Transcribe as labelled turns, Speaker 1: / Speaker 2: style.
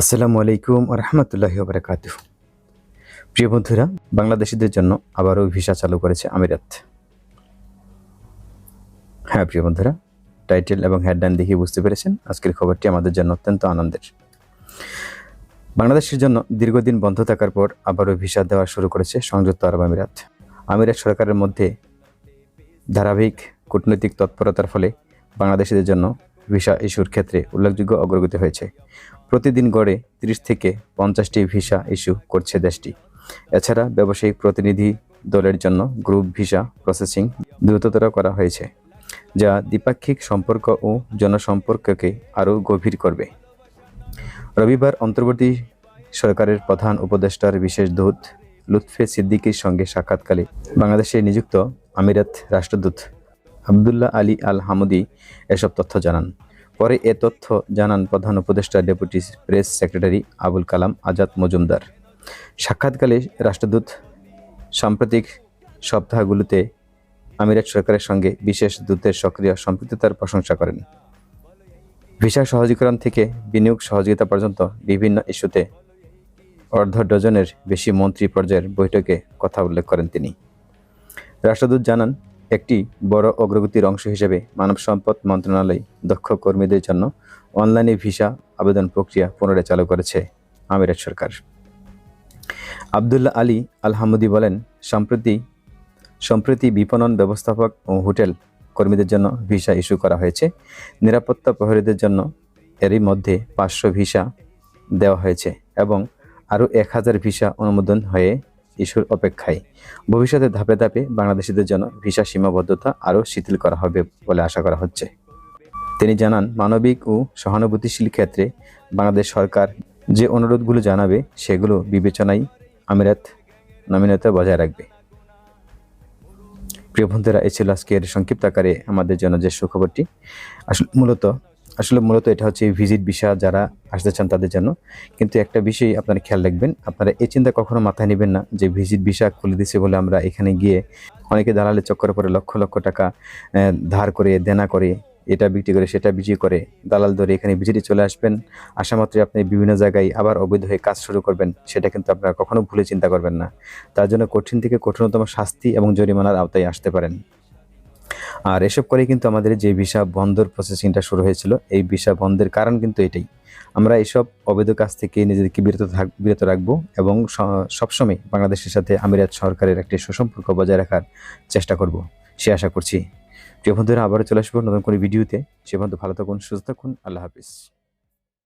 Speaker 1: আসসালামু আলাইকুম রহমতুল্লাহি বারকাত প্রিয় বন্ধুরা, বাংলাদেশিদের জন্য আবারও ভিসা চালু করেছে আমিরাত। হ্যাঁ প্রিয় বন্ধুরা, টাইটেল এবং হেডলাইন দেখে বুঝতে পেরেছেন, আজকের খবরটি আমাদের জন্য অত্যন্ত আনন্দের। বাংলাদেশের জন্য দীর্ঘদিন বন্ধ থাকার পর আবারও ভিসা দেওয়া শুরু করেছে সংযুক্ত আরব আমিরাত। আমিরাত সরকারের মধ্যে ধারাবাহিক কূটনৈতিক তৎপরতার ফলে বাংলাদেশিদের জন্য ভিসা ইস্যুর ক্ষেত্রে উল্লেখযোগ্য অগ্রগতি হয়েছে। প্রতিদিন গড়ে তিরিশ থেকে পঞ্চাশটি ভিসা ইস্যু করছে দেশটি। এছাড়া ব্যবসায়িক প্রতিনিধি দলের জন্য গ্রুপ ভিসা প্রসেসিং দ্রুততর করা হয়েছে, যা দ্বিপাক্ষিক সম্পর্ক ও জনসম্পর্ককে আরও গভীর করবে। রবিবার অন্তর্বর্তী সরকারের প্রধান উপদেষ্টার বিশেষ দূত লুৎফে সিদ্দিকীর সঙ্গে সাক্ষাৎকালে বাংলাদেশে নিযুক্ত আমিরাত রাষ্ট্রদূত আবদুল্লাহ আলী আল হামুদি এসব তথ্য জানান। পরে এ তথ্য জানান প্রধান উপদেষ্টা deputy press secretary Abul Kalam Azad Majumder. সাক্ষাৎকালে রাষ্ট্রদূত সাম্প্রতিক সপ্তাহগুলোতে আমিরাত সরকারের সঙ্গে বিশেষ দূতের সক্রিয় সম্পৃক্ততার প্রশংসা করেন। ভিসা সহজীকরণ থেকে বিনিয়োগ সহযোগিতা পর্যন্ত বিভিন্ন ইস্যুতে অর্ধ ডজনের বেশি মন্ত্রী পর্যায়ের বৈঠকে কথা উল্লেখ করেন তিনি। রাষ্ট্রদূত জানান একটি বড় অগ্রগতির অংশ হিসেবে মানব সম্পদ মন্ত্রণালয় দক্ষ কর্মীদের জন্য অনলাইনে ভিসা আবেদন প্রক্রিয়া পুনরায় চালু করেছে আমিরাত সরকার। আবদুল্লাহ আলী আলহামুদি বলেন, সম্প্রতি সম্প্রতি বিপণন ব্যবস্থাপক ও হোটেল কর্মীদের জন্য ভিসা ইস্যু করা হয়েছে। নিরাপত্তা প্রহরীদের জন্য এরই মধ্যে পাঁচশো ভিসা দেওয়া হয়েছে এবং আরও এক হাজার ভিসা অনুমোদন হয়ে ইস্যুর অপেক্ষায়। ভবিষ্যতে ধাপে ধাপে বাংলাদেশিদের জন্য ভিসা সীমাবদ্ধতা আরও শিথিল করা হবে বলে আশা করা হচ্ছে। তিনি জানান, মানবিক ও সহানুভূতিশীল ক্ষেত্রে বাংলাদেশ সরকার যে অনুরোধগুলো জানাবে সেগুলো বিবেচনায় আমিরাত নমিনতা বজায় রাখবে। প্রিয় বন্ধুরা এই ছিল আজকের সংক্ষিপ্ত আকারে আমাদের জন্য যে সুখবরটি। আসলে মূলত আসলে মূলত এটা হচ্ছে ভিজিট ভিসা যারা আসতে চান তাদের জন্য। কিন্তু একটা বিষয় আপনারা খেয়াল রাখবেন, আপনারা এই চিন্তা কখনো মাথায় নেবেন না যে ভিজিট ভিসা খুলে দিছে বলে আমরা এখানে গিয়ে অনেকে দালালের চক্করে পরে লক্ষ লক্ষ টাকা ধার করে, দেনা করে, এটা বিক্রি করে, সেটা বিক্রি করে দালাল ধরে এখানে ভিজিটে চলে আসবেন। আসা মাত্রই আপনি বিভিন্ন জায়গায় আবার অবৈধ হয়ে কাজ শুরু করবেন, সেটা কিন্তু আপনারা কখনো ভুলে চিন্তা করবেন না। তার জন্য কঠিন থেকে কঠিনতম শাস্তি এবং জরিমানার আওতায় আসতে পারেন। আর এসব করে কিন্তু আমাদের যে ভিসা বন্ধর প্রসেসিংটা শুরু হয়েছিল, এই ভিসা বন্ধের কারণ কিন্তু এটাই। আমরা এইসব অবৈধ কাজ থেকে নিজেদেরকে বিরত থাক, বিরত রাখব এবং সবসময় বাংলাদেশের সাথে আমিরাত সরকারের একটি সুসম্পর্ক বজায় রাখার চেষ্টা করব। সে আশা করছি। প্রিয় বন্ধুরা, আবারও চলে আসব নতুন করে ভিডিওতে। সে বন্ধু ভালো থাকুন, সুস্থ থাকুন, আল্লাহ হাফিজ।